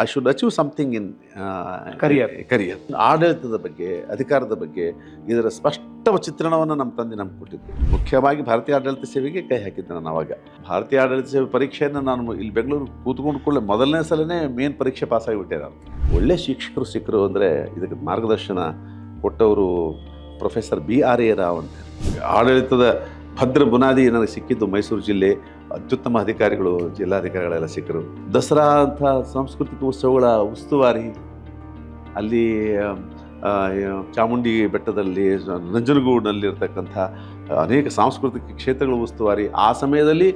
I should achieve something in career career ಆಡಳಿತದ ಬಗ್ಗೆ ಅಧಿಕಾರದ ಬಗ್ಗೆ ಇದರ ಸ್ಪಷ್ಟ ಚಿತ್ರಣವನ್ನು ನಮ್ಮ ತಂದೆ ನಮ್ಗೆ ಕೊಟ್ಟಿದ್ದು ಮುಖ್ಯವಾಗಿ ಭಾರತೀಯ ಆಡಳಿತ ಸೇವೆಗೆ ಕೈ ಹಾಕಿದ್ದೆ ನಾನು ಅವಾಗ. ಭಾರತೀಯ ಆಡಳಿತ ಸೇವೆ ಪರೀಕ್ಷೆಯನ್ನು ನಾನು ಇಲ್ಲಿ ಬೆಂಗಳೂರು ಕೂತ್ಕೊಂಡು ಕೂಡಲೇ ಮೊದಲನೇ ಸಲನೇ ಮೇನ್ ಪರೀಕ್ಷೆ ಪಾಸ್ ಆಗಿಬಿಟ್ಟೆ ನಾನು. ಒಳ್ಳೆ ಶಿಕ್ಷಕರು ಸಿಕ್ಕರು ಅಂದರೆ ಇದಕ್ಕೆ ಮಾರ್ಗದರ್ಶನ ಕೊಟ್ಟವರು professor B R A Rao ಅಂತ. ಆಡಳಿತದ ಭದ್ರ ಬುನಾದಿ ನನಗೆ ಸಿಕ್ಕಿದ್ದು ಮೈಸೂರು ಜಿಲ್ಲೆ. ಅತ್ಯುತ್ತಮ ಅಧಿಕಾರಿಗಳು, ಜಿಲ್ಲಾಧಿಕಾರಿಗಳೆಲ್ಲ ಸಿಕ್ಕರು. ದಸರಾ ಅಂತ ಸಾಂಸ್ಕೃತಿಕ ಉತ್ಸವಗಳ ಉಸ್ತುವಾರಿ, ಅಲ್ಲಿ ಚಾಮುಂಡಿ ಬೆಟ್ಟದಲ್ಲಿ ನಂಜನಗೂಡಿನಲ್ಲಿರ್ತಕ್ಕಂಥ ಅನೇಕ ಸಾಂಸ್ಕೃತಿಕ ಕ್ಷೇತ್ರಗಳ ಉಸ್ತುವಾರಿ. ಆ ಸಮಯದಲ್ಲಿ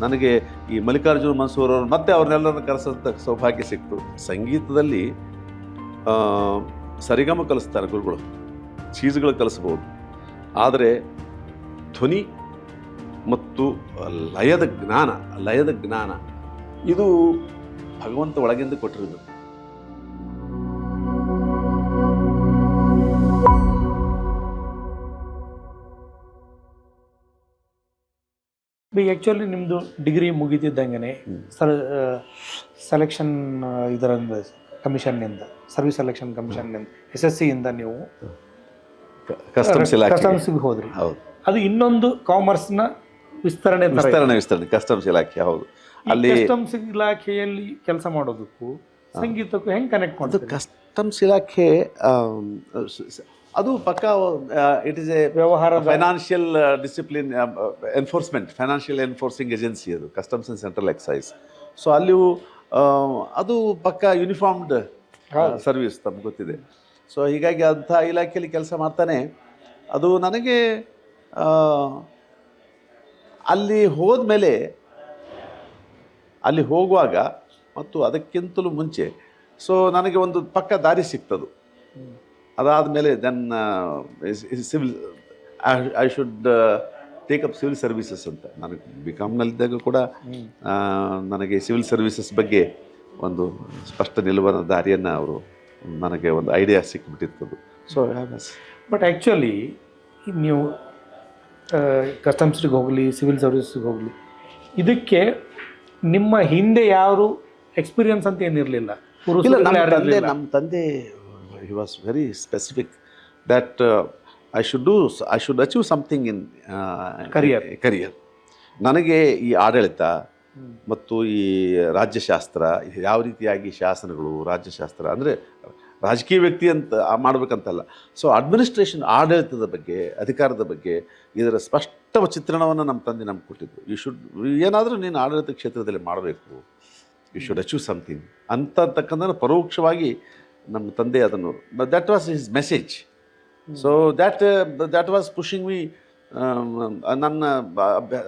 ನನಗೆ ಈ ಮಲ್ಲಿಕಾರ್ಜುನ ಮನ್ಸೂರ್ ಅವರು ಮತ್ತೆ ಅವ್ರನ್ನೆಲ್ಲರನ್ನು ಕರೆಸೋಂಥ ಸೌಭಾಗ್ಯ ಸಿಕ್ತು. ಸಂಗೀತದಲ್ಲಿ ಸರಿಗಮ ಕಲಿಸ್ತಾರೆ ಗುರುಗಳು. ಚೀಸ್ಗಳು ಕಲಿಸ್ಬೋದು. ಆದರೆ, ಧ್ವನಿ ಮತ್ತು ಲಯದ ಜ್ಞಾನ ಲಯದ ಜ್ಞಾನ. ಇದು ಭಗವಂತ ಒಳಗಿಂದ ಕೊಟ್ಟಿರೋದು ಆ್ಯಕ್ಚುಲಿ ನಿಮ್ಮದು ಡಿಗ್ರಿ ಮುಗಿದಿದ್ದಂಗೆ ಸೆಲೆಕ್ಷನ್ ಸರ್ ಸೆಲೆಕ್ಷನ್ ಇದರಿಂದ ಕಮಿಷನ್ನಿಂದ ಸರ್ವಿಸ್ ಸೆಲೆಕ್ಷನ್ ಕಮಿಷನ್ನಿಂದ ಎಸ್ ಎಸ್ ಸಿಯಿಂದ ನೀವು ಕಸ್ಟಮ್ಸ್ ಕಸ್ಟಮ್ಸ್ಗೆ ಹೋದ್ರಿ. ಹೌದು. ಅದು ಇನ್ನೊಂದು ಕಾಮರ್ಸ್ನ ವಿಸ್ತರಣೆ ತರ ಇದೆ. ವಿಸ್ತರಣೆ ವಿಸ್ತರಣೆ ಕಸ್ಟಮ್ಸ್ ಇಲಾಖೆ ಹೌದು. ಈ ಅಲ್ಲಿ ಕಸ್ಟಮ್ಸ್ ಇಲಾಖೆಯಲ್ಲಿ ಕೆಲಸ ಮಾಡೋದಕ್ಕೂ ಸಂಗೀತಕ್ಕೂ ಹೆಂಗೆ ಕನೆಕ್ಟ್ ಅದು ಮಾಡ್ತೀರಿ? ಕಸ್ಟಮ್ಸ್ ಇಲಾಖೆ ಆಮ್, ಸ- ಸ- ಅದು ಪಕ್ಕ ಇಟ್ ಇಸ್ ಎ ವ್ಯವಹಾರ financial discipline enforcement financial enforcing agency ಅದು customs and central excise so ಅಲ್ಲಿ ಅದು ಪಕ್ಕ ಯೂನಿಫಾರ್ಮ್ಡ್ ಸರ್ವಿಸ್ ತಮ್ಗೆ ಗೊತ್ತಿದೆ. ಸೊ ಹೀಗಾಗಿ ಅಂಥ ಇಲಾಖೆಯಲ್ಲಿ ಕೆಲಸ ಮಾಡ್ತಾನೆ. ಅದು ನನಗೆ ಆ, ಅಲ್ಲಿ ಹೋದ್ಮೇಲೆ ಅಲ್ಲಿ ಹೋಗುವಾಗ ಮತ್ತು ಅದಕ್ಕಿಂತಲೂ ಮುಂಚೆ ಸೊ ನನಗೆ ಒಂದು ಪಕ್ಕ ದಾರಿ ಸಿಕ್ತದು. ಅದಾದಮೇಲೆ then civil I should take up civil services ಅಂತ. ನನಗೆ ಬಿ ಕಾಮ್ನಲ್ಲಿದ್ದಾಗ ಕೂಡ ನನಗೆ ಸಿವಿಲ್ ಸರ್ವಿಸಸ್ ಬಗ್ಗೆ ಒಂದು ಸ್ಪಷ್ಟ ನಿಲುವನ ದಾರಿಯನ್ನು ಅವರು ನನಗೆ ಒಂದು ಐಡಿಯಾ ಸಿಕ್ಕಿಬಿಟ್ಟಿರ್ತದು ಸೊ ಬಟ್ ಆ್ಯಕ್ಚುಲಿ ನೀವು ಕಸ್ಟಮ್ಸ್ಗೆ ಹೋಗಲಿ ಸಿವಿಲ್ ಸರ್ವಿಸ್ಗೆ ಹೋಗಲಿ. ಇದಕ್ಕೆ ನಿಮ್ಮ ಹಿಂದೆ ಯಾರು ಎಕ್ಸ್ಪೀರಿಯನ್ಸ್ ಅಂತ ಏನಿರಲಿಲ್ಲ? ಇಲ್ಲ ನಮ್ಮ ತಂದೆ ನಮ್ಮ ತಂದೆ he was very specific that I should do I should achieve something in career career ನನಗೆ ಈ ಆಡಳಿತ ಮತ್ತು ಈ ರಾಜ್ಯಶಾಸ್ತ್ರ ಯಾವ ರೀತಿಯಾಗಿ ಶಾಸನಗಳು ರಾಜ್ಯಶಾಸ್ತ್ರ ಅಂದರೆ ರಾಜಕೀಯ ವ್ಯಕ್ತಿ ಅಂತ ಮಾಡಬೇಕಂತಲ್ಲ. ಸೊ ಅಡ್ಮಿನಿಸ್ಟ್ರೇಷನ್ ಆಡಳಿತದ ಬಗ್ಗೆ ಅಧಿಕಾರದ ಬಗ್ಗೆ ಇದರ ಸ್ಪಷ್ಟ ಚಿತ್ರಣವನ್ನು ನಮ್ಮ ತಂದೆ ನಮ್ಗೆ ಕೊಟ್ಟಿದ್ದು ಯು ಶುಡ್ ಏನಾದರೂ ನೀನು ಆಡಳಿತ ಕ್ಷೇತ್ರದಲ್ಲಿ ಮಾಡಬೇಕು. ಯು ಶುಡ್ ಅಚೀವ್ ಸಮಥಿಂಗ್ ಅಂತಕ್ಕಂಥ ಪರೋಕ್ಷವಾಗಿ ನಮ್ಮ ತಂದೆ ಅದನ್ನು that was his message so that that was pushing me ನನ್ನ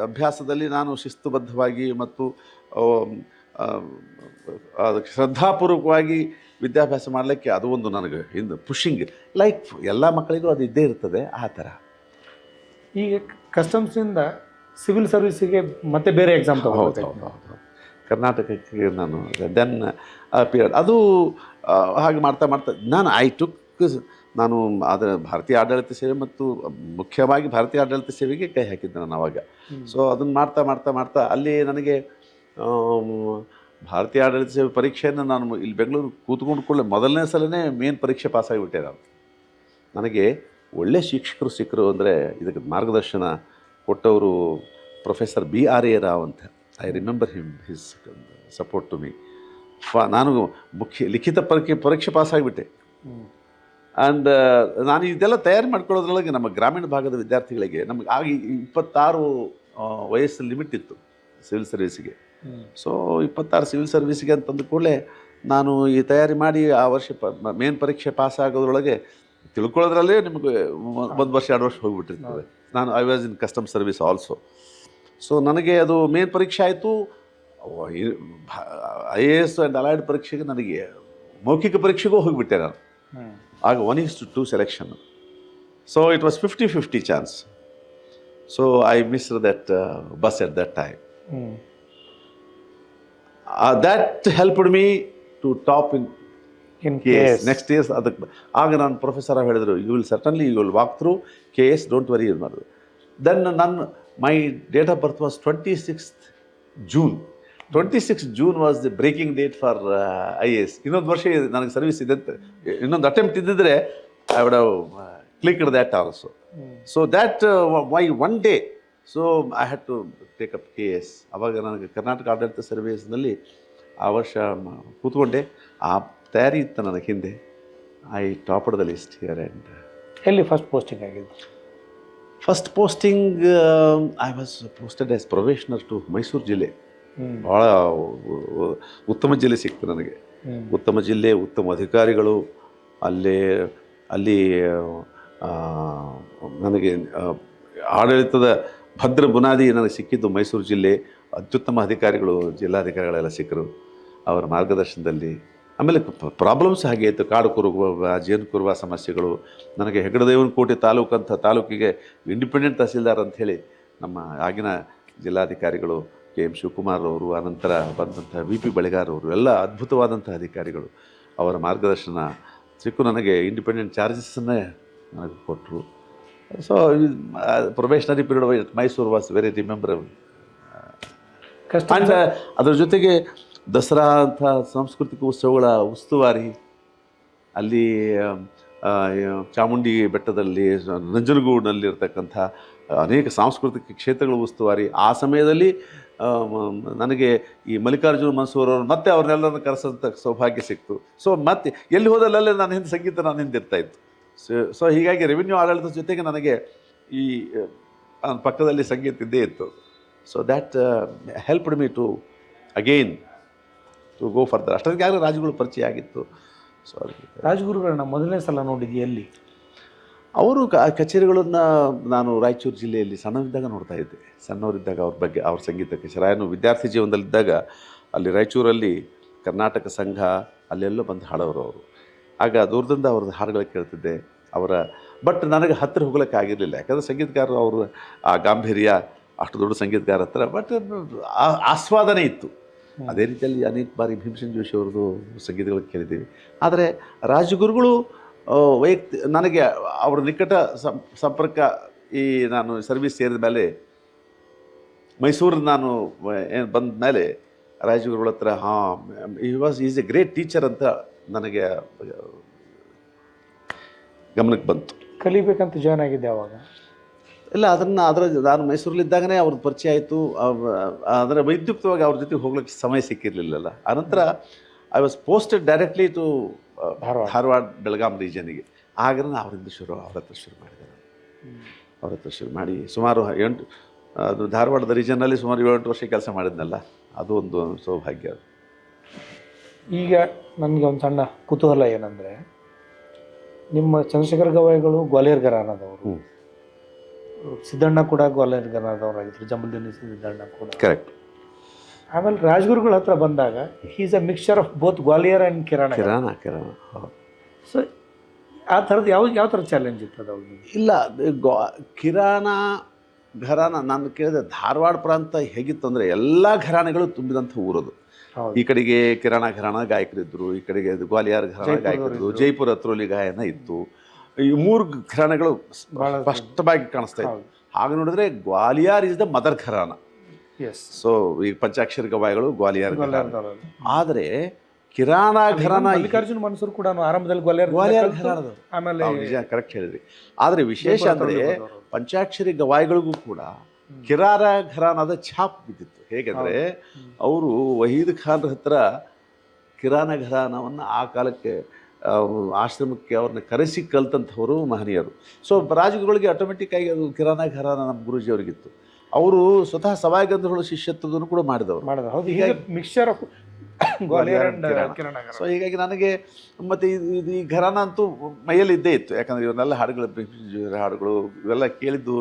ಅಭ್ಯಾಸದಲ್ಲಿ ನಾನು ಶಿಸ್ತುಬದ್ಧವಾಗಿ ಮತ್ತು ಅದಕ್ಕೆ ಶ್ರದ್ಧಾಪೂರ್ವಕವಾಗಿ ವಿದ್ಯಾಭ್ಯಾಸ ಮಾಡಲಿಕ್ಕೆ ಅದು ಒಂದು ನನಗೆ ಹಿಂದೆ ಪುಷಿಂಗ್ ಲೈಕ್ ಎಲ್ಲ ಮಕ್ಕಳಿಗೂ ಅದು ಇದ್ದೇ ಇರ್ತದೆ ಆ ಥರ. ಈಗ ಕಸ್ಟಮ್ಸಿಂದ ಸಿವಿಲ್ ಸರ್ವಿಸಿಗೆ ಮತ್ತೆ ಬೇರೆ ಎಕ್ಸಾಮ್ ಹೌದು ಹೌದು ಹೌದು. ಕರ್ನಾಟಕಕ್ಕೆ ನಾನು ದೆನ್ ಪೀರಿಯಡ್ ಅದು ಹಾಗೆ ಮಾಡ್ತಾ ಮಾಡ್ತಾ ನಾನು ಐ ಟುಕ್ ನಾನು ಅದರ ಭಾರತೀಯ ಆಡಳಿತ ಸೇವೆ ಮತ್ತು ಮುಖ್ಯವಾಗಿ ಭಾರತೀಯ ಆಡಳಿತ ಸೇವೆಗೆ ಕೈ ಹಾಕಿದ್ದೆ ನಾನು ಅವಾಗ. ಸೊ ಅದನ್ನು ಮಾಡ್ತಾ ಮಾಡ್ತಾ ಮಾಡ್ತಾ ಅಲ್ಲಿ ನನಗೆ ಭಾರತೀಯ ಆಡಳಿತ ಸೇವೆ ಪರೀಕ್ಷೆಯನ್ನು ನಾನು ಇಲ್ಲಿ ಬೆಂಗಳೂರು ಕೂತ್ಕೊಂಡು ಕೂಡಲೇ ಮೊದಲನೇ ಸಲನೇ ಮೇನ್ ಪರೀಕ್ಷೆ ಪಾಸಾಗಿಬಿಟ್ಟೆ ನಾನು. ನನಗೆ ಒಳ್ಳೆಯ ಶಿಕ್ಷಕರು ಸಿಕ್ಕರು ಅಂದರೆ ಇದಕ್ಕೆ ಮಾರ್ಗದರ್ಶನ ಕೊಟ್ಟವರು professor B R A Rao ಅಂತ. I remember him, his support to me. ಫ, ನಾನು ಮುಖ್ಯ ಲಿಖಿತ ಪರೀಕ್ಷೆ ಪರೀಕ್ಷೆ ಪಾಸಾಗಿಬಿಟ್ಟೆ. ಆ್ಯಂಡ್ ನಾನು ಇದೆಲ್ಲ ತಯಾರಿ ಮಾಡ್ಕೊಳ್ಳೋದ್ರೊಳಗೆ ನಮ್ಮ ಗ್ರಾಮೀಣ ಭಾಗದ ವಿದ್ಯಾರ್ಥಿಗಳಿಗೆ ನಮಗೆ ಆಗಿ ಇಪ್ಪತ್ತಾರು ವಯಸ್ಸು ಲಿಮಿಟ್ ಇತ್ತು ಸಿವಿಲ್ ಸರ್ವಿಸಿಗೆ ಸೊ ಇಪ್ಪತ್ತಾರು ಸಿವಿಲ್ ಸರ್ವಿಸ್ಗೆ ಅಂತಂದ ಕೂಡಲೇ ನಾನು ಈ ತಯಾರಿ ಮಾಡಿ ಆ ವರ್ಷ ಪ ಮೇನ್ ಪರೀಕ್ಷೆ ಪಾಸ್ ಆಗೋದ್ರೊಳಗೆ ತಿಳ್ಕೊಳ್ಳೋದ್ರಲ್ಲೇ ನಿಮಗೆ ಒಂದು ವರ್ಷ, ಎರಡು ವರ್ಷ ಹೋಗಿಬಿಟ್ಟಿರ್ತದೆ. ನಾನು I was in custom service also so ನನಗೆ ಅದು ಮೇನ್ ಪರೀಕ್ಷೆ ಆಯಿತು. I A S and allied ಪರೀಕ್ಷೆಗೆ ನನಗೆ ಮೌಖಿಕ ಪರೀಕ್ಷೆಗೂ ಹೋಗಿಬಿಟ್ಟೆ ನಾನು. ಆಗ one is to to selection so it was fifty fifty chance so I miss that bus at that time that helped me to top in in K S next years ಅದಕ್ಕೆ ಆಗ ನಾನು ಪ್ರೊಫೆಸರ್ ಹೇಳಿದರು you will certainly you will walk through K S don't worry ಇದು ಮಾಡಿದ್ರು. Then ನನ್ನ my date of birth was twenty sixth June twenty six June was the breaking date for I A S ಇನ್ನೊಂದು ವರ್ಷ ನನಗೆ service ಇದೆ ಅಂತ. ಇನ್ನೊಂದು attempt ಇದ್ದಿದ್ರೆ I would click that also so that why one day so I had to take up K S ಆವಾಗ ನನಗೆ ಕರ್ನಾಟಕ ಆಡಳಿತ ಸರ್ವೇಸ್ನಲ್ಲಿ ಆ ವರ್ಷ ಕೂತ್ಕೊಂಡೆ. ಆ ತಯಾರಿ ಇತ್ತು ನನಗೆ ಹಿಂದೆ. I top the list here and ಎಲ್ಲಿ ಫಸ್ಟ್ ಪೋಸ್ಟಿಂಗ್ ಆಗಿದೆ first posting I was posted as probationer to Mysuru ಜಿಲ್ಲೆ. ಭಾಳ ಉತ್ತಮ ಜಿಲ್ಲೆ ಸಿಕ್ತು ನನಗೆ. ಉತ್ತಮ ಜಿಲ್ಲೆ ಉತ್ತಮ ಅಧಿಕಾರಿಗಳು. ಅಲ್ಲಿ ಅಲ್ಲಿ ನನಗೆ ಆಡಳಿತದ ಭದ್ರ ಬುನಾದಿ ನನಗೆ ಸಿಕ್ಕಿದ್ದು ಮೈಸೂರು ಜಿಲ್ಲೆ, ಅತ್ಯುತ್ತಮ ಅಧಿಕಾರಿಗಳು, ಜಿಲ್ಲಾಧಿಕಾರಿಗಳೆಲ್ಲ ಸಿಕ್ಕರು ಅವರ ಮಾರ್ಗದರ್ಶನದಲ್ಲಿ. ಆಮೇಲೆ ಪ್ರಾಬ್ಲಮ್ಸ್ ಹಾಗೆ ಇತ್ತು ಕಾಡು ಕುರುಗುವ, ಜೇನು ಕುರುವ ಸಮಸ್ಯೆಗಳು. ನನಗೆ ಹೆಗಡದೇವನಕೋಟೆ ತಾಲೂಕು ಅಂತ, ತಾಲೂಕಿಗೆ ಇಂಡಿಪೆಂಡೆಂಟ್ ತಹಸೀಲ್ದಾರ್ ಅಂತ ಹೇಳಿ ನಮ್ಮ ಆಗಿನ ಜಿಲ್ಲಾಧಿಕಾರಿಗಳು ಕೆ ಎಂ ಶಿವಕುಮಾರ್ ಅವರು ಆನಂತರ ಬಂದಂಥ ವಿ ಪಿ ಬಳಿಗಾರ್ ಅವರು, ಎಲ್ಲ ಅದ್ಭುತವಾದಂಥ ಅಧಿಕಾರಿಗಳು ಅವರ ಮಾರ್ಗದರ್ಶನ ಸಿಕ್ಕು. ನನಗೆ ಇಂಡಿಪೆಂಡೆಂಟ್ ಚಾರ್ಜಸ್ಸನ್ನೇ ನನಗೆ ಕೊಟ್ಟರು so probationary period Mysuru was very rememberable ಕಷ್ಟ ಅದರ ಜೊತೆಗೆ ದಸರಾ ಅಂತ ಸಾಂಸ್ಕೃತಿಕ ಉತ್ಸವಗಳ ಉಸ್ತುವಾರಿ ಅಲ್ಲಿ ಆ, ಚಾಮುಂಡಿ ಬೆಟ್ಟದಲ್ಲಿ ನಂಜನಗೂಡಿನಲ್ಲಿರ್ತಕ್ಕಂಥ ಅನೇಕ ಸಾಂಸ್ಕೃತಿಕ ಕ್ಷೇತ್ರಗಳ ಉಸ್ತುವಾರಿ ಆ ಸಮಯದಲ್ಲಿ ಮ- ನನಗೆ ಈ ಮಲ್ಲಿಕಾರ್ಜುನ ಮನ್ಸೂರ್ ಅವರು ಮತ್ತೆ ಅವ್ರನ್ನೆಲ್ಲರನ್ನು ಕರೆಸೋಂಥ ಸೌಭಾಗ್ಯ ಸಿಕ್ತು. ಸೊ ಮತ್ತೆ ಎಲ್ಲಿ ಹೋದಲ್ಲೇ ನಾನು ಹಿಂದೆ ಸಂಗೀತ ನಾನು ಹಿಂದಿರ್ತಾ ಇತ್ತು ಸೊ ಸೊ ಹೀಗಾಗಿ ರೆವಿನ್ಯೂ ಆಡಳಿತದ ಜೊತೆಗೆ ನನಗೆ ಈ ಪಕ್ಕದಲ್ಲಿ ಸಂಗೀತ ಇದ್ದೇ ಇತ್ತು. So that helped me to again to go further ಅಷ್ಟೊತ್ತಿಗೆ ಆಗಲೇ ರಾಜುಗಳು ಪರಿಚಯ ಆಗಿತ್ತು. ಸೊ ರಾಜಗುರುಗಳನ್ನ ಮೊದಲನೇ ಸಲ ನೋಡಿದ್ವಿ ಎಲ್ಲಿ? ಅವರು ಕ ಕಚೇರಿಗಳನ್ನು ನಾನು ರಾಯಚೂರು ಜಿಲ್ಲೆಯಲ್ಲಿ ಸಣ್ಣವಿದ್ದಾಗ ನೋಡ್ತಾ ಇದ್ದೆ. ಸಣ್ಣವರಿದ್ದಾಗ ಅವ್ರ ಬಗ್ಗೆ ಅವ್ರ ಸಂಗೀತ ಕಚೇರಿ ವಿದ್ಯಾರ್ಥಿ ಜೀವನದಲ್ಲಿದ್ದಾಗ ಅಲ್ಲಿ ರಾಯಚೂರಲ್ಲಿ ಕರ್ನಾಟಕ ಸಂಘ ಅಲ್ಲೆಲ್ಲೋ ಬಂದು ಹಾಡೋರು ಅವರು. ಆಗ ದೂರದಿಂದ ಅವ್ರದ್ದು ಹಾಡುಗಳು ಕೇಳ್ತಿದ್ದೆ ಅವರ ಬಟ್ ನನಗೆ ಹತ್ತಿರ ಹೋಗ್ಲಿಕ್ಕೆ ಆಗಿರಲಿಲ್ಲ. ಯಾಕಂದರೆ ಸಂಗೀತಗಾರರು ಅವರು ಆ ಗಾಂಭೀರ್ಯ ಅಷ್ಟು ದೊಡ್ಡ ಸಂಗೀತಗಾರ ಹತ್ರ ಬಟ್ ಆಸ್ವಾದನೆ ಇತ್ತು. ಅದೇ ರೀತಿಯಲ್ಲಿ ಅನೇಕ ಬಾರಿ ಭೀಮಸೇನ್ ಜೋಶಿ ಅವ್ರದ್ದು ಸಂಗೀತಗಳು ಕೇಳಿದ್ದೀವಿ. ಆದರೆ ರಾಜಗುರುಗಳು ವೈಯಕ್ತಿ ನನಗೆ ಅವರ ನಿಕಟ ಸಂಪರ್ಕ ಈ ನಾನು ಸರ್ವಿಸ್ ಸೇರಿದ ಮೇಲೆ ಮೈಸೂರು ನಾನು ಏನು ಬಂದ ಮೇಲೆ ರಾಜಗುರುಗಳ ಹತ್ರ ಹಾಂ he was is a great teacher ಅಂತ ನನಗೆ ಗಮನಕ್ಕೆ ಬಂತು. ಕಲಿಬೇಕಂತ ಜಾಯ್ನ್ ಆಗಿದ್ದೆ ಅವಾಗ? ಇಲ್ಲ ಅದನ್ನು ಅದರ ನಾನು ಮೈಸೂರಲ್ಲಿದ್ದಾಗನೇ ಅವ್ರದ್ದು ಪರಿಚಯ ಆಯಿತು. ಅದರ ವೈದ್ಯುಕ್ತವಾಗಿ ಅವ್ರ ಜೊತೆ ಹೋಗ್ಲಿಕ್ಕೆ ಸಮಯ ಸಿಕ್ಕಿರಲಿಲ್ಲಲ್ಲ. ಆನಂತರ I was posted directly to Dharwad. Dharwad Belgaum ರೀಜನಿಗೆ ಆಗ ನಾನು ಅವರಿಂದ ಶುರು ಅವ್ರ ಹತ್ರ ಶುರು ಮಾಡಿದೆ ನಾನು. ಅವ್ರ ಹತ್ರ ಶುರು ಮಾಡಿ ಸುಮಾರು ಎಂಟು ಅದು ಧಾರವಾಡದ ರೀಜನಲ್ಲಿ ಸುಮಾರು ಏಳೆಂಟು ವರ್ಷ ಕೆಲಸ ಮಾಡಿದ್ನಲ್ಲ. ಅದು ಒಂದು ಸೌಭಾಗ್ಯ. ಈಗ ನನಗೆ ಒಂದು ಸಣ್ಣ ಕುತೂಹಲ ಏನಂದರೆ ನಿಮ್ಮ ಚಂದ್ರಶೇಖರ ಗವಾಯಿಗಳು ಗ್ವಾಲಿಯರ್ ಘರಾನದವರು. ಸಿದ್ದಣ್ಣ ಕೂಡ ಗ್ವಾಲಿಯರ್ ಘರಾನದವರಾಗಿದ್ರು ಜಮಲ್ದಿನಿ ಸಿದ್ದಣ್ಣ ಕೂಡ. ಕರೆಕ್ಟ್ ಆಮೇಲೆ ರಾಜ್ಗುರುಗಳ ಹತ್ರ ಬಂದಾಗ is a mixture of both Gwalior and Kirana. Kirana Kirana. So ಆ ಥರದ್ದು ಯಾವ ಯಾವ ಥರ ಚಾಲೆಂಜ್ ಇತ್ತು ಅದು ಅವ್ರಿಗೆ ಇಲ್ಲ ಗ್ವಾ ಕಿರಾಣ ಘರಾನ ನಾನು ಕೇಳಿದೆ ಧಾರವಾಡ ಪ್ರಾಂತ ಹೇಗಿತ್ತು ಅಂದರೆ ಎಲ್ಲ ಘರಾನೆಗಳು ತುಂಬಿದಂಥ ಊರದು. ಈ ಕಡೆಗೆ ಕಿರಾಣ ಘರಾಣ ಗಾಯಕರಿದ್ದರು ಈ ಕಡೆಗೆ ಗ್ವಾಲಿಯರ್ ಘರಾಣ ಗಾಯಕರಿದ್ರು. ಜೈಪುರ ಅತ್ರೋಲಿ ಗಾಯನ ಇತ್ತು. ಈ ಮೂರು ಘರಾಣಗಳು ಸ್ಪಷ್ಟವಾಗಿ ಕಾಣಿಸ್ತಾ ಇತ್ತು. ಹಾಗೆ ನೋಡಿದ್ರೆ Gwalior is the mother gharana S so ಈ ಪಂಚಾಕ್ಷರಿ ಗವಾಯಿಗಳು ಗ್ವಾಲಿಯರ್ ಆದರೆ ಕಿರಾಣ ಘರಾನ ಮಲ್ಲಿಕಾರ್ಜುನ್ ಮನ್ಸೂರ್ ಕೂಡ ಆರಂಭದಲ್ಲಿ ಗ್ವಾಲಿಯರ್ ಗ್ವಾಲಿಯರ್ ಆಮೇಲೆ ನಿಜ ಕರೆಕ್ಟ್ ಹೇಳಿದ್ರಿ. ಆದರೆ ವಿಶೇಷ ಅಂದರೆ ಪಂಚಾಕ್ಷರಿ ಗವಾಯಿಗಳಿಗೂ ಕೂಡ ಕಿರಾರ ಘರಾನದ ಛಾಪ್ ಬಿದ್ದಿತ್ತು. ಹೇಗೆಂದರೆ ಅವರು ವಹೀದ್ ಖಾನ್ ಹತ್ರ ಕಿರಾನ ಘರಾನವನ್ನು ಆ ಕಾಲಕ್ಕೆ ಆಶ್ರಮಕ್ಕೆ ಅವ್ರನ್ನ ಕರೆಸಿ ಕಲ್ತಂಥವರು ಮಹನೀಯರು. ಸೊ ರಾಜಗುರುಗಳಿಗೆ ಆಟೋಮೆಟಿಕ್ ಆಗಿ ಅದು ಕಿರಾನ ಘರಾನ ನಮ್ಮ ಗುರುಜಿ ಅವರಿಗಿತ್ತು ಅವರು ಸ್ವತಃ ಸವಾಯಗಂಧಗಳು ಶಿಷ್ಯತ್ವದನ್ನು ಕೂಡ ಮಾಡಿದವರು. Mixture of. ಕಿರಾಣ. ಸೊ ಹೀಗಾಗಿ ನನಗೆ ಮತ್ತು ಇದು ಈ ಘರಾನ ಅಂತೂ ಮೈಯಲ್ಲಿ ಇದ್ದೇ ಇತ್ತು. ಯಾಕಂದರೆ ಇವನ್ನೆಲ್ಲ ಹಾಡುಗಳು ಹಾಡುಗಳು ಇವೆಲ್ಲ ಕೇಳಿದ್ದು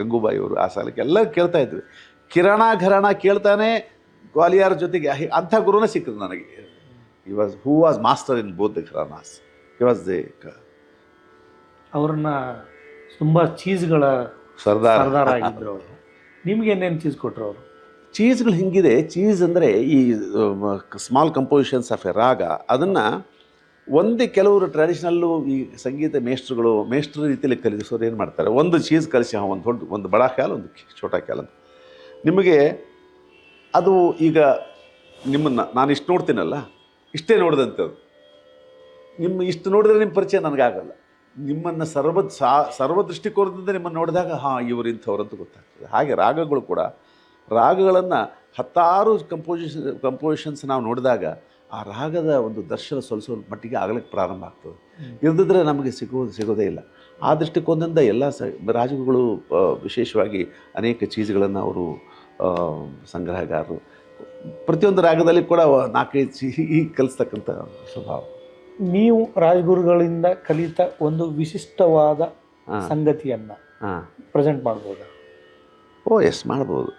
ಗಂಗೂಬಾಯಿ ಅವರು ಆ ಸಾಲಕ್ಕೆ ಎಲ್ಲ ಕೇಳ್ತಾ ಇದ್ವಿ. ಕಿರಾಣ ಘರಣ ಕೇಳ್ತಾನೆ ಗ್ವಾಲಿಯರ್ ಜೊತೆಗೆ. ಅಂಥ ಗುರುನೇ ಸಿಕ್ಕಿದ್ರು ನನಗೆ. He was who was master in both the gharanas he was they ಅವ್ರನ್ನ ತುಂಬ ಚೀಸ್ಗಳ ಸರ್ದಾರ್. ಸರ್ದಾರ್ ಆಗಿದ್ರು ಅವರು. ನಿಮ್ಗೆ ಏನೇನು ಚೀಸ್ ಕೊಟ್ರು ಅವರು? ಚೀಸ್ಗಳು ಹಿಂಗಿದೆ. ಚೀಸ್ ಅಂದರೆ ಈ ಸ್ಮಾಲ್ ಕಂಪೋಸಿಷನ್ಸ್ ಆಫ್ ಎ ರಾಗ ಅದನ್ನು ಒಂದು ಕೆಲವರು ಟ್ರೆಡಿಷನಲ್ಲು ಈ ಸಂಗೀತ ಮೇಷ್ಟ್ರುಗಳು ಮೇಷ್ಟ್ರ ರೀತಿಯಲ್ಲಿ ಕಲಿಸೋರು ಏನು ಮಾಡ್ತಾರೆ? ಒಂದು ಚೀಸ್ ಕಲಿಸಿ ಒಂದು ದೊಡ್ಡ ಒಂದು ಬಡ ಖ್ಯಾಲ್ ಒಂದು ಛೋಟಾ ಖ್ಯಾಲ್ ಅಂತ. ನಿಮಗೆ ಅದು ಈಗ ನಿಮ್ಮನ್ನು ನಾನು ಇಷ್ಟು ನೋಡ್ತೀನಲ್ಲ ಇಷ್ಟೇ ನೋಡಿದಂಥದ್ದು. ನಿಮ್ಮ ಇಷ್ಟು ನೋಡಿದ್ರೆ ನಿಮ್ಮ ಪರಿಚಯ ನನಗಾಗಲ್ಲ ನಿಮ್ಮನ್ನು ಸರ್ವ ಸಾ ಸರ್ವ ದೃಷ್ಟಿಕೋನದಿಂದ ನಿಮ್ಮನ್ನು ನೋಡಿದಾಗ ಹಾಂ ಇವರು ಇಂಥವ್ರಂತೂ ಗೊತ್ತಾಗ್ತದೆ. ಹಾಗೆ ರಾಗಗಳು ಕೂಡ ರಾಗಗಳನ್ನು ಹತ್ತಾರು ಕಂಪೋಸಿಷನ್ ಕಂಪೋಸಿಷನ್ಸ್ ನಾವು ನೋಡಿದಾಗ ಆ ರಾಗದ ಒಂದು ದರ್ಶನ ಸ್ವಲ್ಪ ಸ್ವಲ್ಪ ಮಟ್ಟಿಗೆ ಆಗಲಿಕ್ಕೆ ಪ್ರಾರಂಭ ಆಗ್ತದೆ. ಇಲ್ಲದಿದ್ದರೆ ನಮಗೆ ಸಿಗೋದು ಸಿಗೋದೇ ಇಲ್ಲ. ಆ ದೃಷ್ಟಿಕೋನದಿಂದ ಎಲ್ಲ ಸ ರಾಜಗುಗಳು ವಿಶೇಷವಾಗಿ ಅನೇಕ ಚೀಸ್ಗಳನ್ನು ಅವರು ಸಂಗ್ರಹಗಾರರು ಪ್ರತಿಯೊಂದು ರಾಗದಲ್ಲಿ ಕೂಡ ನಾಲ್ಕೈದು ಚೀ ಕಲಿಸ್ತಕ್ಕಂಥ ಸ್ವಭಾವ. ನೀವು ರಾಜಗುರುಗಳಿಂದ ಕಲಿತ ಒಂದು ವಿಶಿಷ್ಟವಾದ ಸಂಗತಿಯನ್ನು ಪ್ರೆಸೆಂಟ್ ಮಾಡ್ಬೋದು? ಓ ಎಸ್ ಮಾಡ್ಬೋದು.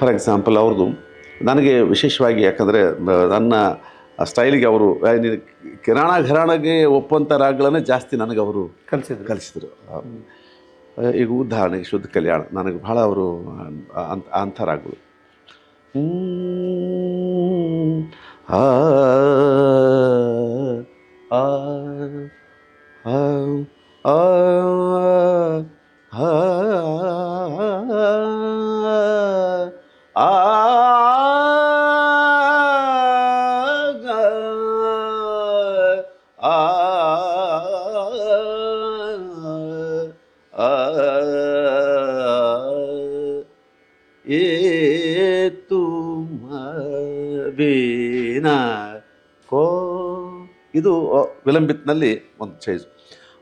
ಫಾರ್ ಎಕ್ಸಾಂಪಲ್ ಅವ್ರದ್ದು ನನಗೆ ವಿಶೇಷವಾಗಿ ಯಾಕಂದರೆ ನನ್ನ ಸ್ಟೈಲಿಗೆ ಅವರು ಕಿರಾಣ ಘರಾಣಗೆ ಒಪ್ಪುವಂಥ ರಾಗಗಳನ್ನೇ ಜಾಸ್ತಿ ನನಗೆ ಅವರು ಕಲಿಸಿದ್ರು. ಕಲಿಸಿದರು. ಈಗ ಉದಾಹರಣೆಗೆ ಶುದ್ಧ ಕಲ್ಯಾಣ ನನಗೆ ಭಾಳ ಅವರು ಅಂತ ಅಂಥ ರಾಗಗಳು. ಆ, ಏ ತುಮ ಬೇನ ಕೋ. ಇದು ವಿಳಂಬಿತ್ನಲ್ಲಿ ವಿಲಂಬಿತ್ನಲ್ಲಿ ಒಂದು ಚೈಸ್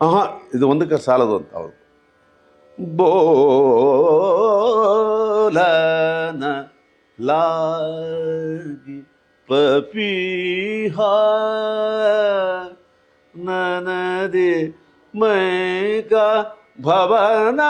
ಆಹಾ, ಇದು ಒಂದಕ್ಕೆ ಸಾಲದು ಅಂತ ಅವರು ಬೋಲನ ಲಾಗಿ ಪಪಿಹ ನನದೆ ಮೈಕ ಭವನ.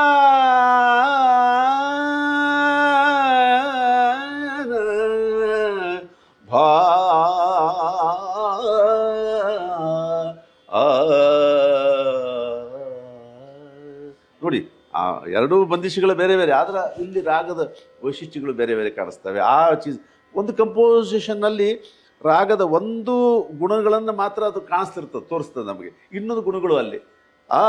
ನೋಡಿ ಆ ಎರಡೂ ಬಂದಿಶಗಳು ಬೇರೆ ಬೇರೆ ಆದ್ರೆ ಇಲ್ಲಿ ರಾಗದ ವೈಶಿಷ್ಟ್ಯಗಳು ಬೇರೆ ಬೇರೆ ಕಾಣಿಸ್ತವೆ. ಆ ಚೀಸ್ ಒಂದು ಕಂಪೋಸಿಷನ್ನಲ್ಲಿ ರಾಗದ ಒಂದು ಗುಣಗಳನ್ನು ಮಾತ್ರ ಅದು ಕಾಣಿಸ್ತಿರ್ತದೆ ತೋರಿಸ್ತದೆ ನಮಗೆ. ಇನ್ನೊಂದು ಗುಣಗಳು ಅಲ್ಲಿ. ಆ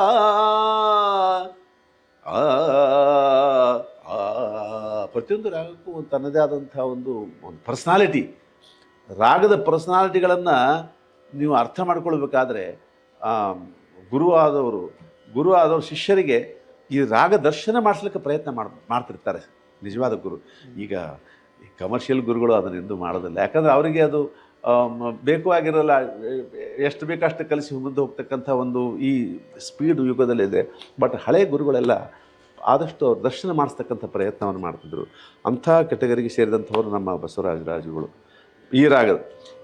ಪ್ರತಿಯೊಂದು ರಾಗಕ್ಕೂ ಒಂದು ತನ್ನದೇ ಆದಂಥ ಒಂದು ಒಂದು ಪರ್ಸ್ನಾಲಿಟಿ ರಾಗದ ಪರ್ಸ್ನಾಲಿಟಿಗಳನ್ನು ನೀವು ಅರ್ಥ ಮಾಡ್ಕೊಳ್ಬೇಕಾದ್ರೆ ಆ, ಗುರು ಆದವರು ಗುರು ಆದವರು ಶಿಷ್ಯರಿಗೆ ಈ ರಾಗ ದರ್ಶನ ಮಾಡಿಸ್ಲಿಕ್ಕೆ ಪ್ರಯತ್ನ ಮಾಡಿ, ಮಾಡ್ತಿರ್ತಾರೆ. ನಿಜವಾದ ಗುರು. ಈಗ ಕಮರ್ಷಿಯಲ್ ಗುರುಗಳು ಅದನ್ನು ಎಂದೂ ಮಾಡೋದಿಲ್ಲ. ಯಾಕಂದರೆ ಅವರಿಗೆ ಅದು ಬೇಕು ಆಗಿರಲ್ಲ, ಎಷ್ಟು ಬೇಕಷ್ಟು ಕಲಿಸಿ ಮುಂದೆ ಹೋಗ್ತಕ್ಕಂಥ ಒಂದು ಈ ಸ್ಪೀಡ್ ಯುಗದಲ್ಲಿದೆ. ಬಟ್ ಹಳೆ ಗುರುಗಳೆಲ್ಲ ಆದಷ್ಟು ಅವ್ರು ದರ್ಶನ ಮಾಡಿಸ್ತಕ್ಕಂಥ ಪ್ರಯತ್ನವನ್ನು ಮಾಡ್ತಿದ್ರು. ಅಂಥ ಕೆಟಗರಿಗೆ ಸೇರಿದಂಥವ್ರು ನಮ್ಮ ಬಸವರಾಜ ರಾಜುಗಳು. ಈ ರಾಗ,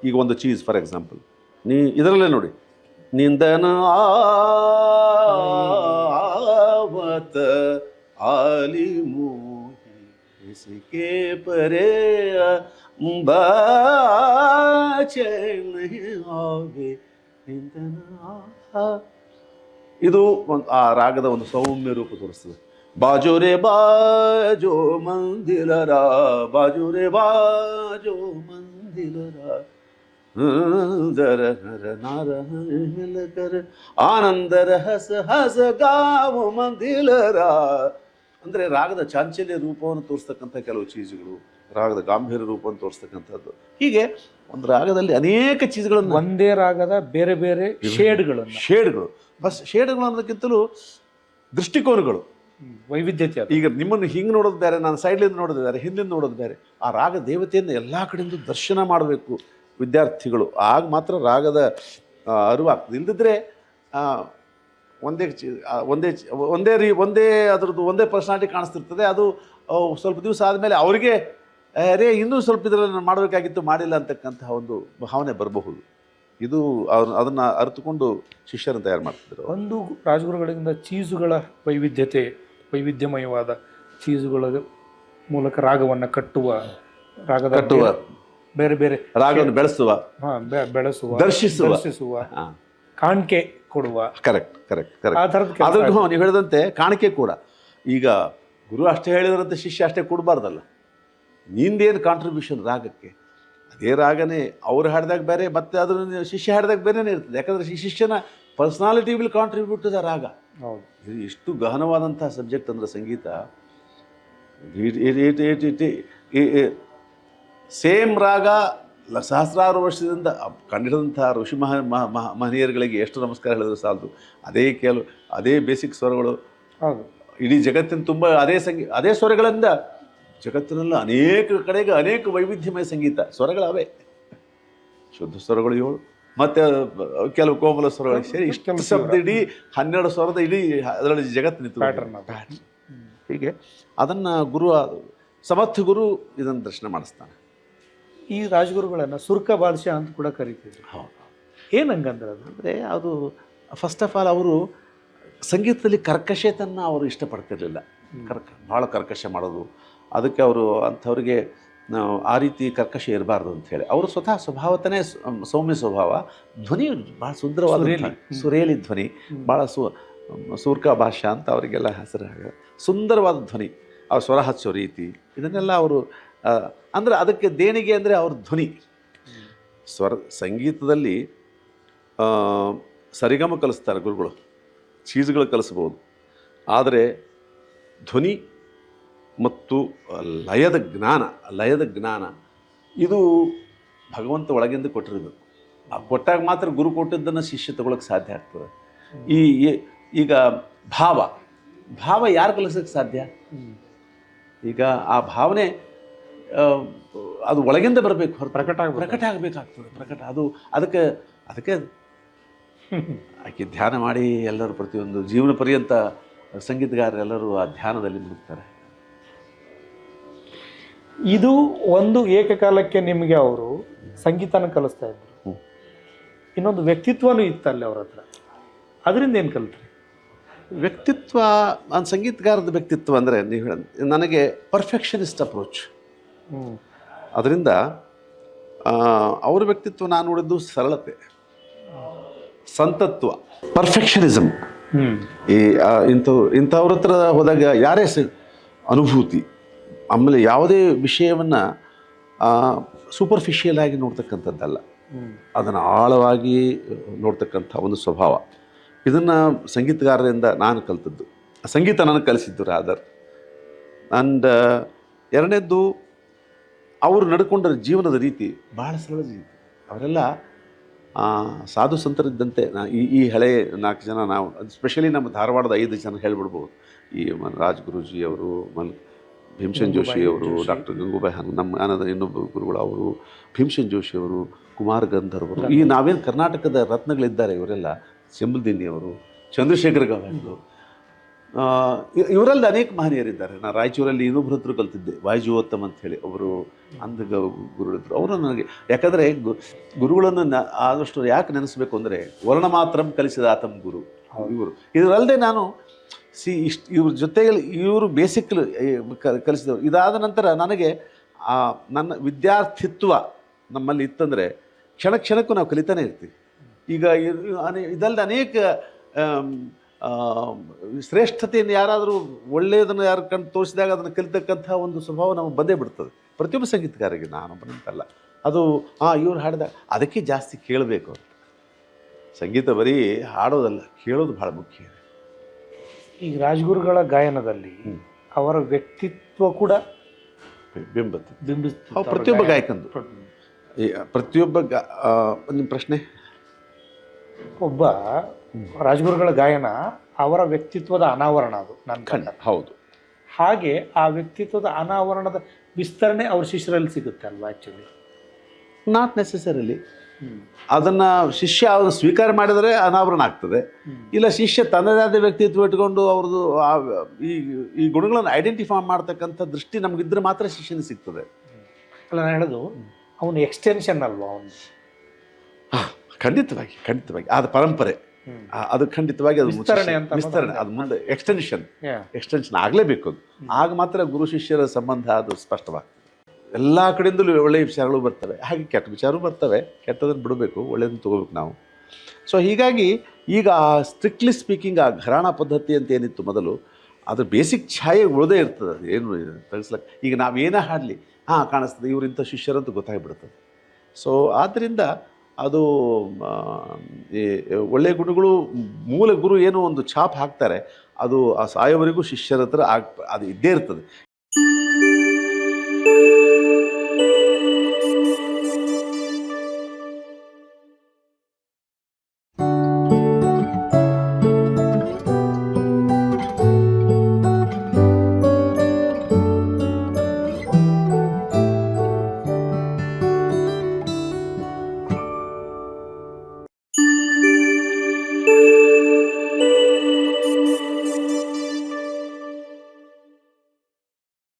ಈಗ ಒಂದು ಚೀಸ್ ಫಾರ್ ಎಕ್ಸಾಂಪಲ್ ನೀ, ಇದರಲ್ಲೇ ನೋಡಿ. ನಿಂದನ ಆವತ ಆಲಿ ಮೋಹಿ ಇಸಿಕೆ ಪರೆ ಬಾಚೆ ನಹಿ ಆವೆ ಇದು ಒಂದು ಆ ರಾಗದ ಒಂದು ಸೌಮ್ಯ ರೂಪ ತೋರಿಸ್ತದೆ. ಬಾಜೋ ರೇ ಬಾಜೋ ಮಂದಿಲರ ಬಾಜೋ ರೇ ಬಾಜೋ ಮಂದಿಲರ ದರ ಹರ ನಾರ ಕರ ಆನಂದ ಹಸ ಹಸ ಗಾವು ಮಂದಿಲರ. ಅಂದರೆ ರಾಗದ ಚಾಂಚಲ್ಯ ರೂಪವನ್ನು ತೋರಿಸ್ತಕ್ಕಂಥ ಕೆಲವು ಚೀಜುಗಳು ರಾಗದ ಗಾಂಭೀರ್ಯ ರೂಪವನ್ನು ತೋರಿಸ್ತಕ್ಕಂಥದ್ದು. ಹೀಗೆ ಒಂದು ರಾಗದಲ್ಲಿ ಅನೇಕ ಚೀಸ್ಗಳನ್ನು ಒಂದೇ ರಾಗದ ಬೇರೆ ಬೇರೆ ಶೇಡ್ಗಳು ಶೇಡ್ಗಳು. ಬಸ್ ಶೇಡ್ಗಳು ಅನ್ನೋದಕ್ಕಿಂತಲೂ ದೃಷ್ಟಿಕೋನಗಳು. ವೈವಿಧ್ಯತೆ ಈಗ ನಿಮ್ಮನ್ನು ಹಿಂಗೆ ನೋಡೋದು ಬೇರೆ ನಾನು ಸೈಡ್ಲಿಂದ ನೋಡೋದು ಬೇರೆ ಹಿಂದಿಂದ ನೋಡೋದು ಬೇರೆ. ಆ ರಾಗ ದೇವತೆಯನ್ನು ಎಲ್ಲ ಕಡೆಯಿಂದ ದರ್ಶನ ಮಾಡಬೇಕು. ವಿದ್ಯಾರ್ಥಿಗಳು. ಆಗ ಮಾತ್ರ ರಾಗದ ಅರಿವಾಗ್ತದೆ. ಇಲ್ಲದಿದ್ದರೆ ಒಂದೇ ಚಿ- ಒಂದೇ ಒಂದೇ ರೀ ಒಂದೇ ಅದರದ್ದು ಒಂದೇ ಪರ್ಸನಾಲಿಟಿ ಕಾಣಿಸ್ತಿರ್ತದೆ. ಅದು ಸ್ವಲ್ಪ ದಿವಸ ಆದಮೇಲೆ ಅವರಿಗೆ ಅರೇ ಇನ್ನೂ ಸ್ವಲ್ಪ ಇದರಲ್ಲಿ ನಾನು ಮಾಡಬೇಕಾಗಿತ್ತು ಮಾಡಿಲ್ಲ ಅಂತಕ್ಕಂತಹ ಒಂದು ಭಾವನೆ ಬರಬಹುದು. ಇದು ಅವ್ರು ಅದನ್ನು ಅರಿತುಕೊಂಡು ಶಿಷ್ಯರನ್ನು ತಯಾರು ಮಾಡ್ತಿದ್ರು ಒಂದು ರಾಜಗುರುಗಳಿಂದ ಚೀಸುಗಳ ವೈವಿಧ್ಯತೆ ವೈವಿಧ್ಯಮಯವಾದ ಚೀಸುಗಳ ಮೂಲಕ ರಾಗವನ್ನು ಕಟ್ಟುವ ರಾಗದ ಕಟ್ಟುವ. ಬೇರೆ ಬೇರೆ ರಾಗವನ್ನು ಬೆಳೆಸುವ ಹಾ, ಬೆ- ಬೆಳೆಸುವ ದರ್ಶಿಸುವ. ದರ್ಶಿಸುವ ಹಾಂ ಕಾಣಿಕೆ ಕೊಡುವ ಕರೆಕ್ಟ್ ಕರೆಕ್ಟ್ ಆ ಕರೆಕ್ಟ್ ಥರದ ಕೆಲಸ ನೀವು ಹೇಳಿದಂತೆ ಕಾಣಿಕೆ ಕೂಡ ಈಗ ಗುರು ಅಷ್ಟೇ ಹೇಳಿದ್ರಂತೆ ಶಿಷ್ಯ ಅಷ್ಟೇ ಕೊಡಬಾರ್ದಲ್ಲ ನಿಂದೇನು ಕಾಂಟ್ರಿಬ್ಯೂಷನ್ ರಾಗಕ್ಕೆ ಅದೇ ರಾಗನೇ ಅವ್ರು ಹಾಡಿದಾಗ ಬೇರೆ ಮತ್ತೆ ಅದ್ರ ಶಿಷ್ಯ ಹಾಡಿದಾಗ ಬೇರೆನೇ ಇರ್ತದೆ ಯಾಕಂದ್ರೆ ಶಿಷ್ಯನ personality will contribute to the raga ಹೌದು ಇದು ಎಷ್ಟು ಗಹನವಾದಂಥ ಸಬ್ಜೆಕ್ಟ್ ಅಂದರೆ ಸಂಗೀತ ಸೇಮ್ ರಾಗ ಸಹಸ್ರಾರು ವರ್ಷದಿಂದ ಕಂಡಿಡಿದಂತಹ ಋಷಿ ಮಹ ಮಹ- ಮಹ- ಮಹನೀಯರುಗಳಿಗೆ ಎಷ್ಟು ನಮಸ್ಕಾರ ಹೇಳಿದ್ರು ಸಾಲದು. ಅದೇ ಕೆಲವು ಅದೇ ಬೇಸಿಕ್ ಸ್ವರಗಳು. ಇಡೀ ಜಗತ್ತಿನ ತುಂಬ ಅದೇ ಸಂಗೀ ಅದೇ ಸ್ವರಗಳಿಂದ ಜಗತ್ತಿನಲ್ಲಿ ಅನೇಕ ಕಡೆಗೆ ಅನೇಕ ವೈವಿಧ್ಯಮಯ ಸಂಗೀತ ಸ್ವರಗಳವೇ. ಶುದ್ಧ ಸ್ವರಗಳು ಏಳು. ಮತ್ತು ಕೆಲವು ಕೋಮಲ ಸ್ವರಗಳು ಸೇರಿ ಇಷ್ಟು ಶಬ್ದ ಇಡೀ ಹನ್ನೆರಡು ಸ್ವರದ ಇಡೀ ಅದರಲ್ಲಿ ಜಗತ್ತು ನಿಂತು ಹೀಗೆ. ಅದನ್ನು ಗುರು ಸಮರ್ಥ ಗುರು ಇದನ್ನು ದರ್ಶನ ಮಾಡಿಸ್ತಾನೆ. ಈ ರಾಜಗುರುಗಳನ್ನು ಸುರ್ಕ ಬಾದಶಾ ಅಂತ ಕೂಡ ಕರಿತಿದ್ರು. ಏನ್ ಹಂಗಂದ್ರೆ ಅದು? ಅಂದರೆ ಅದು ಫಸ್ಟ್ ಆಫ್ ಆಲ್ ಅವರು ಸಂಗೀತದಲ್ಲಿ ಕರ್ಕಶೆತನ್ನು ಅವರು ಇಷ್ಟಪಡ್ತಿರಲಿಲ್ಲ. ಕರ್ಕ ಭಾಳ ಕರ್ಕಶ ಮಾಡೋದು. ಅದಕ್ಕೆ ಅವರು ಅಂಥವ್ರಿಗೆ ಆ ರೀತಿ ಕರ್ಕಶ ಇರಬಾರ್ದು ಅಂತ ಹೇಳಿ. ಅವರು ಸ್ವತಃ ಸ್ವಭಾವತನೇ ಸೌಮ್ಯ ಸ್ವಭಾವ. ಧ್ವನಿ ಭಾಳ ಸುಂದರವಾದ ಸುರೇಲಿ. ಧ್ವನಿ. ಭಾಳ ಸು ಸೂರ್ಕ ಭಾಷಾ ಅಂತ ಅವರಿಗೆಲ್ಲ ಹೆಸರು ಸುಂದರವಾದ ಧ್ವನಿ. ಅವ್ರ ಸ್ವರ ಹಚ್ಚೋ ರೀತಿ ಇದನ್ನೆಲ್ಲ ಅವರು ಅಂದರೆ ಅದಕ್ಕೆ ದೇಣಿಗೆ ಅಂದರೆ ಅವ್ರ ಧ್ವನಿ. ಸ್ವರ ಸಂಗೀತದಲ್ಲಿ ಆ, ಸರಿಗಮ ಕಲಿಸ್ತಾರೆ ಗುರುಗಳು ಚೀಸ್ಗಳು ಕಲಿಸ್ಬೋದು. ಆದರೆ ಧ್ವನಿ ಮತ್ತು ಲಯದ ಜ್ಞಾನ ಲಯದ ಜ್ಞಾನ ಇದು ಭಗವಂತ ಒಳಗಿಂದ ಕೊಟ್ಟಿರೋದು. ಆ ಕೊಟ್ಟಾಗ ಮಾತ್ರ ಗುರು ಕೊಟ್ಟಿದ್ದನ್ನು ಶಿಷ್ಯ ತಗೊಳಕ್ಕೆ ಸಾಧ್ಯ ಆಗ್ತದೆ. ಈ- ಈಗ ಭಾವ ಭಾವ ಯಾರು ಕಲಿಸೋಕ್ಕೆ ಸಾಧ್ಯ? ಈಗ ಆ ಭಾವನೆ ಅದು ಒಳಗಿಂದ ಬರಬೇಕು ಹೊರ ಪ್ರಕಟ ಆಗ ಪ್ರಕಟ ಆಗಬೇಕಾಗ್ತದೆ ಪ್ರಕಟ. ಅದು ಅದಕ್ಕೆ ಅದಕ್ಕೆ ಆಕೆ ಧ್ಯಾನ ಮಾಡಿ ಎಲ್ಲರೂ ಪ್ರತಿಯೊಂದು ಜೀವನ ಪರ್ಯಂತ ಸಂಗೀತಗಾರರೆಲ್ಲರೂ ಆ ಧ್ಯಾನದಲ್ಲಿ ಮುಳುಗ್ತಾರೆ. ಇದು ಒಂದು ಏಕಕಾಲಕ್ಕೆ ನಿಮಗೆ ಅವರು ಸಂಗೀತನ ಕಲಿಸ್ತಾ ಇದ್ರು. ಇನ್ನೊಂದು ವ್ಯಕ್ತಿತ್ವನೂ ಇತ್ತಲ್ಲಿ ಅವ್ರ ಹತ್ರ. ಅದರಿಂದ ಏನು ಕಲ್ತ್ರಿ? ವ್ಯಕ್ತಿತ್ವ ನಾನು ಸಂಗೀತಗಾರದ ವ್ಯಕ್ತಿತ್ವ ಅಂದರೆ ನೀವು ಹೇಳ ನನಗೆ ಪರ್ಫೆಕ್ಷನಿಸ್ಟ್ ಅಪ್ರೋಚ್ ಅದರಿಂದ ಅವ್ರ ವ್ಯಕ್ತಿತ್ವ ನಾನು ನೋಡಿದ್ದು ಸರಳತೆ. ಸಂತತ್ವ. ಪರ್ಫೆಕ್ಷನಿಸಮ್ ಈ ಇಂಥವ್ರು ಇಂಥವ್ರ ಹತ್ರ ಹೋದಾಗ ಯಾರೇ ಸ ಅನುಭೂತಿ ಆಮೇಲೆ ಯಾವುದೇ ವಿಷಯವನ್ನು ಸೂಪರ್ಫಿಷಿಯಲ್ ಆಗಿ ನೋಡ್ತಕ್ಕಂಥದ್ದಲ್ಲ. ಅದನ್ನು ಆಳವಾಗಿ ನೋಡ್ತಕ್ಕಂಥ ಒಂದು ಸ್ವಭಾವ. ಇದನ್ನು ಸಂಗೀತಗಾರರಿಂದ ನಾನು ಕಲಿತದ್ದು. ಸಂಗೀತ ನನಗೆ ಕಲಿಸಿದ್ದು ರಾದರ್ ಆ್ಯಂಡ್ ಎರಡನೇದ್ದು ಅವರು ನಡ್ಕೊಂಡ ಜೀವನದ ರೀತಿ ಭಾಳ ಸರಳ ರೀತಿ. ಅವರೆಲ್ಲ ಸಾಧು ಸಂತರಿದ್ದಂತೆ ನಾ ಈ ಈ ಹಳೆ ನಾಲ್ಕು ಜನ ನಾವು ಸ್ಪೆಷಲಿ ನಮ್ಮ ಧಾರವಾಡದ ಐದು ಜನ ಹೇಳ್ಬಿಡ್ಬೋದು. ಈ ಮನ್ ರಾಜ್ ಗುರೂಜಿ ಅವರು ಮಲ್ ಭೀಮಸೇನ್ ಜೋಶಿ ಅವರು ಡಾಕ್ಟರ್ ಗಂಗೂಬಾಯಿ ಹಂಗ್ ನಮ್ಮ ಆನಂದ ಇನ್ನೊಬ್ಬ ಗುರುಗಳು ಅವರು ಭೀಮಸೇನ್ ಜೋಶಿ ಅವರು ಕುಮಾರ್ ಗಂಧರ್ವರು ಈ ನಾವೇನು ಕರ್ನಾಟಕದ ರತ್ನಗಳಿದ್ದಾರೆ ಇವರೆಲ್ಲ ಚೆಂಬಲ್ದಿನ್ನಿ ಅವರು ಚಂದ್ರಶೇಖರ್ ಗವಾಯಿಗಳು ಇವರಲ್ಲಿ ಅನೇಕ ಮಹನೀಯರಿದ್ದಾರೆ. ನಾನು ರಾಯಚೂರಲ್ಲಿ ಇನ್ನೊಬ್ಬರ ಹತ್ರ ಕಲ್ತಿದ್ದೆ ವಾಯುಜೀವೋತ್ತಮ್ ಅಂತ ಹೇಳಿ. ಅವರು ಅಂಧ ಗ ಗುರುಗಳಿದ್ರು ಅವರು ನನಗೆ ಯಾಕಂದರೆ ಗು ಗುರುಗಳನ್ನು ನ ಆದಷ್ಟು ಯಾಕೆ ನೆನೆಸ್ಬೇಕು ಅಂದರೆ ವರ್ಣ ಮಾತ್ರ ಕಲಿಸಿದ ಆತಮ್ ಗುರು. ಇವರು. ಇದರಲ್ಲದೆ ನಾನು ಸಿ ಇಷ್ಟು ಇವ್ರ ಜೊತೆಗೆ ಇವರು ಬೇಸಿಕ್ ಕಲಿಸಿದವರು. ಇದಾದ ನಂತರ ನನಗೆ ಆ ನನ್ನ ವಿದ್ಯಾರ್ಥಿತ್ವ ನಮ್ಮಲ್ಲಿ ಇತ್ತಂದರೆ ಕ್ಷಣ ಕ್ಷಣಕ್ಕೂ ನಾವು ಕಲಿತಾನೆ ಇರ್ತೀವಿ. ಈಗ ಇದಲ್ಲದೆ ಅನೇಕ ಶ್ರೇಷ್ಠತೆಯನ್ನು ಯಾರಾದರೂ ಒಳ್ಳೆಯದನ್ನು ಯಾರು ಕಂಡು ತೋರಿಸಿದಾಗ ಅದನ್ನು ಕಲಿತಕ್ಕಂಥ ಒಂದು ಸ್ವಭಾವ ನಮಗೆ ಬಂದೇ ಬಿಡ್ತದೆ. ಪ್ರತಿಯೊಬ್ಬ ಸಂಗೀತಗಾರರಿಗೆ ನಾನೊಬ್ಬನಂತಲ್ಲ ಅದು ಹಾಂ ಇವ್ರು ಹಾಡಿದಾಗ ಅದಕ್ಕೆ ಜಾಸ್ತಿ ಕೇಳಬೇಕು ಸಂಗೀತ ಬರೀ ಹಾಡೋದಲ್ಲ ಕೇಳೋದು ಭಾಳ ಮುಖ್ಯ. ಈಗ ರಾಜ್ಗುರುಗಳ ಗಾಯನದಲ್ಲಿ ಅವರ ವ್ಯಕ್ತಿತ್ವ ಕೂಡ ಬಿಂಬತ್ತು ಪ್ರತಿಯೊಬ್ಬ. ಗಾಯಕಂದು. ಪ್ರತಿಯೊಬ್ಬ. ಗಾ ನಿಮ್ಮ ಪ್ರಶ್ನೆ. ಒಬ್ಬ ರಾಜಗುರುಗಳ ಗಾಯನ ಅವರ ವ್ಯಕ್ತಿತ್ವದ ಅನಾವರಣ ಅದು ನನ್ನ ಕಂಡ ಪ್ರಕಾರ. ಹೌದು. ಹಾಗೆ ಆ ವ್ಯಕ್ತಿತ್ವದ ಅನಾವರಣದ ವಿಸ್ತರಣೆ ಅವ್ರ ಶಿಷ್ಯರಲ್ಲಿ ಸಿಗುತ್ತೆ ಅಲ್ವಾ ಆ್ಯಕ್ಚುಲಿ ನಾಟ್ ನೆಸೆಸರಿಲಿ ಅದನ್ನು ಶಿಷ್ಯ ಅವರು ಸ್ವೀಕಾರ ಮಾಡಿದರೆ ಅನಾವರಣ ಆಗ್ತದೆ. ಇಲ್ಲ ಶಿಷ್ಯ ತನ್ನದೇ ಆದ ವ್ಯಕ್ತಿತ್ವ ಇಟ್ಕೊಂಡು ಅವ್ರದ್ದು ಆ ಈ ಈ ಗುಣಗಳನ್ನು ಐಡೆಂಟಿಫೈ ಮಾಡ್ತಕ್ಕಂಥ ದೃಷ್ಟಿ ನಮಗಿದ್ರೆ ಮಾತ್ರ ಶಿಷ್ಯನ ಸಿಗ್ತದೆ. ಅಲ್ಲ ನಾನು ಹೇಳೋದು ಅವನು ಎಕ್ಸ್ಟೆನ್ಷನ್ ಅಲ್ವಾ ಅವನು? ಖಂಡಿತವಾಗಿ ಖಂಡಿತವಾಗಿ. ಅದು ಪರಂಪರೆ. ಅದು ಖಂಡಿತವಾಗಿ ಅದು ವಿಸ್ತರಣೆ ಅದು ಮುಂದೆ ಎಕ್ಸ್ಟೆನ್ಷನ್ ಎಕ್ಸ್ಟೆನ್ಷನ್ ಆಗಲೇಬೇಕು ಅದು. ಆಗ ಮಾತ್ರ ಗುರು ಶಿಷ್ಯರ ಸಂಬಂಧ ಅದು ಸ್ಪಷ್ಟವಾಗ್ತದೆ. ಎಲ್ಲ ಕಡೆಯಿಂದಲೂ ಒಳ್ಳೆಯ ವಿಚಾರಗಳು ಬರ್ತವೆ. ಹಾಗೆ ಕೆಟ್ಟ ವಿಚಾರಗಳು ಬರ್ತವೆ. ಕೆಟ್ಟದನ್ನು ಬಿಡಬೇಕು. ಒಳ್ಳೆಯದನ್ನು ತೊಗೋಬೇಕು ನಾವು. ಸೊ ಹೀಗಾಗಿ ಈಗ ಆ ಸ್ಟ್ರಿಕ್ಟ್ಲಿ ಸ್ಪೀಕಿಂಗ್ ಆ ಘರಾಣ ಪದ್ಧತಿ ಅಂತ ಏನಿತ್ತು ಮೊದಲು ಅದ್ರ ಬೇಸಿಕ್ ಛಾಯೆ ಉಳದೇ ಇರ್ತದೆ. ಅದು ಏನು ತಿಳಿಸ್ಲಕ್ಕೆ ಈಗ ನಾವೇನೇ ಹಾಡಲಿ? ಹಾಂ ಕಾಣಿಸ್ತದೆ. ಇವರಿಂಥ ಶಿಷ್ಯರಂತೂ ಗೊತ್ತಾಗ್ಬಿಡ್ತದೆ. ಸೊ ಆದ್ದರಿಂದ ಅದು ಈ ಒಳ್ಳೆಯ ಗುಣಗಳು, ಮೂಲ ಗುರು ಏನೋ ಒಂದು ಛಾಪ್ ಹಾಕ್ತಾರೆ, ಅದು ಆ ಸಾಯೋವರೆಗೂ ಶಿಷ್ಯರ ಹತ್ರ ಅದು ಇದ್ದೇ ಇರ್ತದೆ.